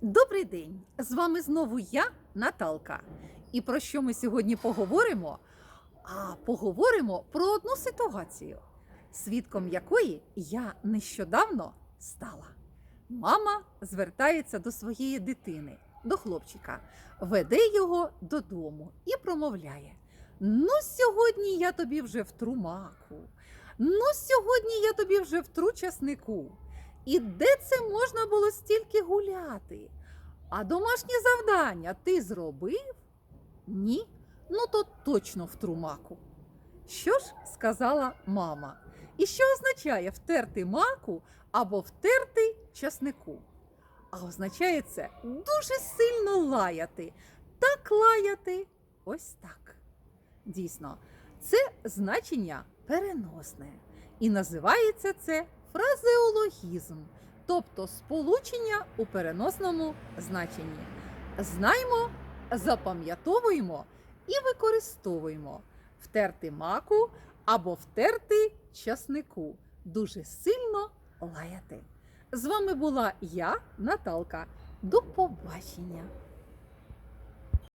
Добрий день! З вами знову я, Наталка. І про що ми сьогодні поговоримо? А поговоримо про одну ситуацію, свідком якої я нещодавно стала. Мама звертається до своєї дитини, до хлопчика, веде його додому і промовляє: Ну, сьогодні я тобі вже втру маку. Ну, сьогодні я тобі вже втру часнику. І де це можна було стільки гуляти? А домашнє завдання ти зробив? Ні? Ну то точно втру маку. Що ж сказала мама? І що означає втерти маку або втерти часнику? А означає це дуже сильно лаяти. Так лаяти, ось так. Дійсно, це значення переносне. І називається це фразеологізм, тобто сполучення у переносному значенні. Знаймо, запам'ятовуємо і використовуємо втерти маку або втерти часнику. Дуже сильно лаяти. З вами була я, Наталка. До побачення!